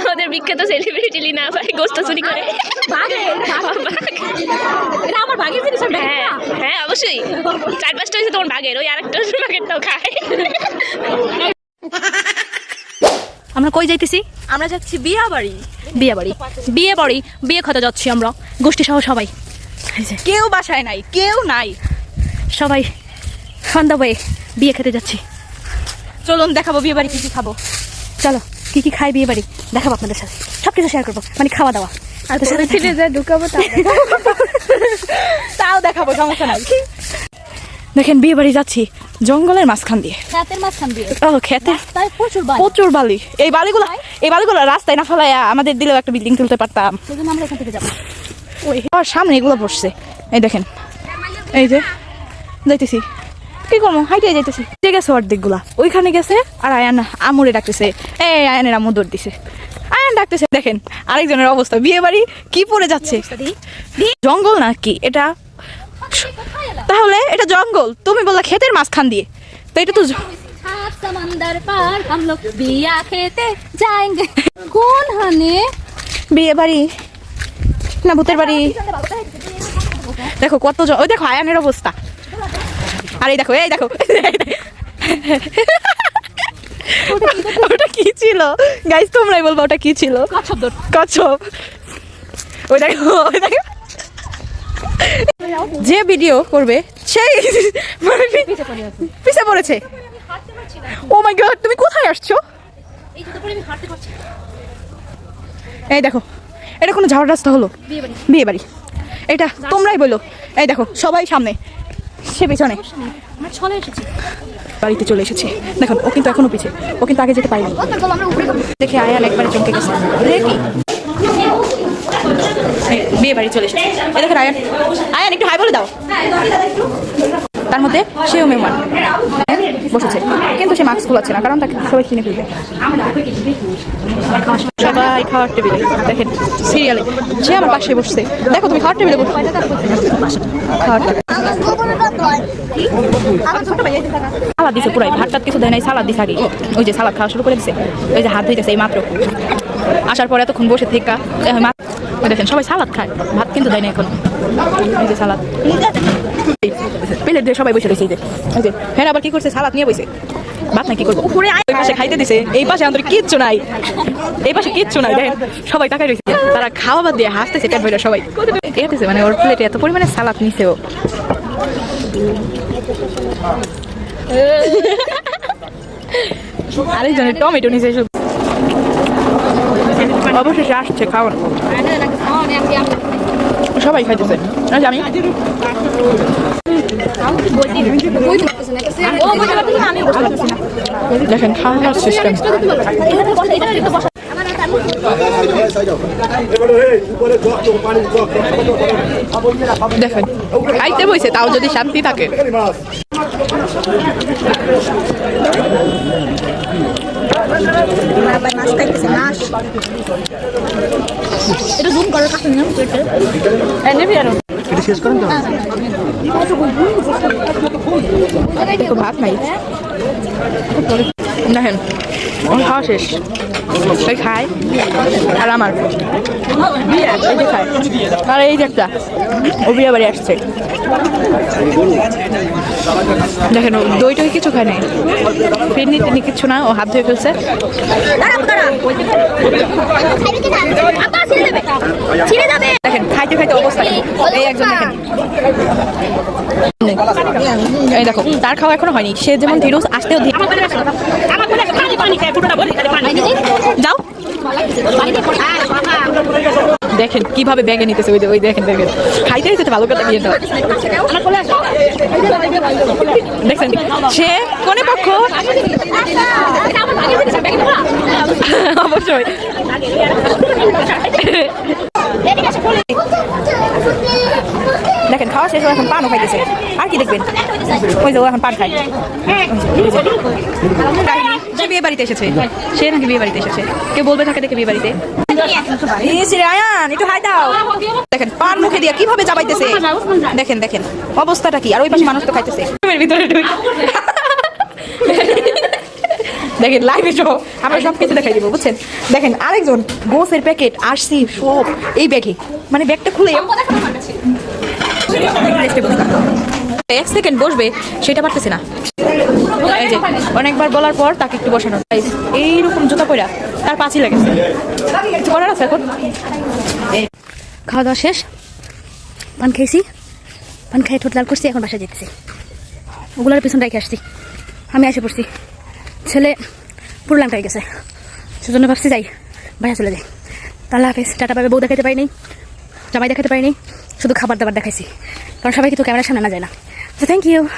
আমাদের বিখ্যাত সেলিব্রিটি লিনা ভাই গোস্ত চুরি করে এটা আমার ভাগের জিনিস হ্যাঁ হ্যাঁ অবশ্যই। চার পাঁচটা হয়েছে তোমার বাঘের ওই আরেকটা বাঘেরটাও খায়। আমরা কই যাইতেছি? আমরা যাচ্ছি বিয়া বাড়ি বিয়ে বাড়ি বিয়ে বাড়ি বিয়ে খেতে যাচ্ছি আমরা গোষ্ঠী সহ সবাই। কেউ বাসায় নাই কেউ নাই। সবাই সন্ধ্যা বয়ে বিয়ে খেতে যাচ্ছি। চলুন দেখাবো বিয়ে বাড়ি কি কি খাব। চলো কি কি খাই বিয়ে বাড়ি দেখাবো আপনাদের সাথে। সব কিছু শেয়ার করব মানে খাওয়া দাওয়া। আর সাথে ফিরে ঢুকাবো তাও দেখাবো। সমস্যা নাই। দেখেন বিয়ে বাড়ি যাচ্ছি জঙ্গলের মাঝখান দিয়ে। রাতের মাঝখান দিয়ে? ও খেতে? প্রচুর বাড়ি প্রচুর বালি। এই বালিগুলো এই বালিগুলো রাস্তায় না ফেলাইয়া আমাদের দিলেও একটা বিল্ডিং তুলতে পারতাম। সেই জন্য আমরা এখান থেকে যাব। ওই সামনে এগুলো বসছে। এই দেখেন এই যে যাইতেছি কি করব? হাইটে যাইতেছি। যে গেছে অর্ধেকগুলা। ওইখানে গেছে আর আয়ান আমুরে ডাকতেছে। এ আয়ানের আমু দিছে। আয়ান ডাকতেছে, দেখেন, আরেকজনের অবস্থা। বিয়ে বাড়ি কি পড়ে যাচ্ছে? জঙ্গল না কি এটা তাহলে এটা জঙ্গল। তুমি বললা ক্ষেতের মাঝখান দিয়ে। তো এটা তো কোন হানে বিয়ে বাড়ি না, ভূতের বাড়ি? দেখো, কত ওই দেখো, আয়ানের অবস্থা। আর এই দেখো এই দেখো। ওটা কি ছিল? গাইস তোমরাই বলব ওটা কি ছিল? কচ্ছপ ওই দেখো ওই দেখো। যে ভিডিও করবে সেই মানে পিছে পড়েছে। ও মাই গড তুমি কোথায় আসছো? এই দেখো এটা কোনো ঝাড় রাস্তা হলো। বিয়ে বাড়ি। এটা তোমরাই বলো। এই দেখো সবাই সামনে। সে পেছনে। আমরা চলে এসেছি। বাড়িতে চলে এসেছে। দেখুন ও কিন্তু এখনও পিছে। ও কিন্তু আগে যেতে পারেনি। দেখে আয়ান একবারে চমকে গেছে। বিয়ে বাড়ি চলে এসেছে। এই দেখেন আয়ান। আয়ান একটু হাই বলে দাও। তার মধ্যে সেও মেহমান। বসেছে। কিন্তু সে মাস্ক খোলাচ্ছে না কারণ তাকে সবাই কিনে ফেলবে। সবাই খাওয়ার টেবিলে। দেখেন সিরিয়ালে। সে আমার পাশে বসছে। দেখো তুমি খাওয়ার টেবিলে বসছো খাওয়ার সালাদ দিছে পুরাই, ভাত টাত কিছু দেয় নাই, সালাদ দিছে আগে। ওই যে সালাদ খাওয়া শুরু করে দিছে। ওই যে হাত ধুইতেছে এই মাত্র। আসার পরে এতক্ষণ বসে থেকে দেখেন, সবাই সালাদ খায়, ভাত কিন্তু দেয় না এখন। এই যে সালাদ। প্লেট দিয়ে সবাই বসে রয়েছে, এই যে। এই যে হ্যাঁ আবার কি করছে? সালাদ নিয়ে বসে। ভাত না কি করব? উপরে ওই পাশে খাইতে দিছে। এই পাশে আমাদের কিচ্ছু নাই। এই পাশে কিচ্ছু নাই, দেখেন। সবাই তাকাই রয়েছে। তারা খাওয়া বাদ দিয়ে হাসতেছে পেট সবাই। এতেছে মানে ওর প্লেটে এত পরিমাণে সালাদ নিছে ও। আরেকজনের টমেটো নিচে শুধু। অবশেষে আসছে খাওয়ান সবাই খাইতেছে। আমি। দেখেন খাওয়ার সিস্টেম দেখেন খাইতে বইছে তাও যদি শান্তি থাকে। এটা জুম করার কাছে না এনেবি আরও। একটু ভাত নাই। দেখেন খাওয়া শেষ। ওই খায় আর আমার খায় আর এই বাড়ি আসছে। দেখেন দই টই কিছু খায় নাই ফিরনি টিনি কিছু না, ও হাত ধুয়ে ফেলছে। দেখেন, খাইতে খাইতে অবস্থা এই একজন দেখেন। এই দেখো, তার খাওয়া এখনও হয়নি। সে যেমন ধীরুজ, আসতেও ধীর যাও। দেখেন কীভাবে ব্যাগে নিতেছে ওই ওই দেখেন দেখেন। খাইতে খাইতে ভালো কথা দাও দেখছেন? সে কোনে পক্ষ? অবশ্যই। দেখেন খাওয়া শেষ এখন পানও খাইতেছে। আর কি দেখবেন? ওই যে ও এখন পান সে বিয়ে বাড়িতে এসেছে। সে নাকি বিয়ে বাড়িতে এসেছে। কেউ বলবে থাকে দেখে বিয়ে বাড়িতে একটু হাই দাও। দেখেন পান মুখে দিয়া কীভাবে চাবাইতেছে? দেখেন দেখেন অবস্থাটা কি? আর ওই পাশে মানুষ তো খাইতেছে। ভিতরে দেখেন লাইভে সহ আমরা সব কিছু দেখাই দিব বুঝছেন? দেখেন আরেকজন গোসের প্যাকেট আরসি সব এই ব্যাগে। মানে ব্যাগটা খুলে এক সেকেন্ড বসবে, সেটা পারতেছে না। অনেকবার বলার পর তাকে একটু বসানো। এইরকম জুতা পরা তার পাঁচই কিছু করার আছে এখন। খাওয়া দাওয়া শেষ। পান খেয়েছি। পান খেয়ে ঠোঁট লাল করছি, এখন বাসা যেতেছি। ওগুলোর পিছন রেখে আসছি। আমি এসে পড়ছি। ছেলে পুরো লাংটাই গেছে। সেজন্য ভাবছি যাই বাসা চলে যাই। তাহলে হাফেজ, টাটা পাবে বউ দেখাতে পারিনি, জামাই দেখাতে পারিনি, শুধু খাবার দাবার দেখাইছি। কারণ সবাই কিন্তু ক্যামেরার সামনে না যায় না। So thank you.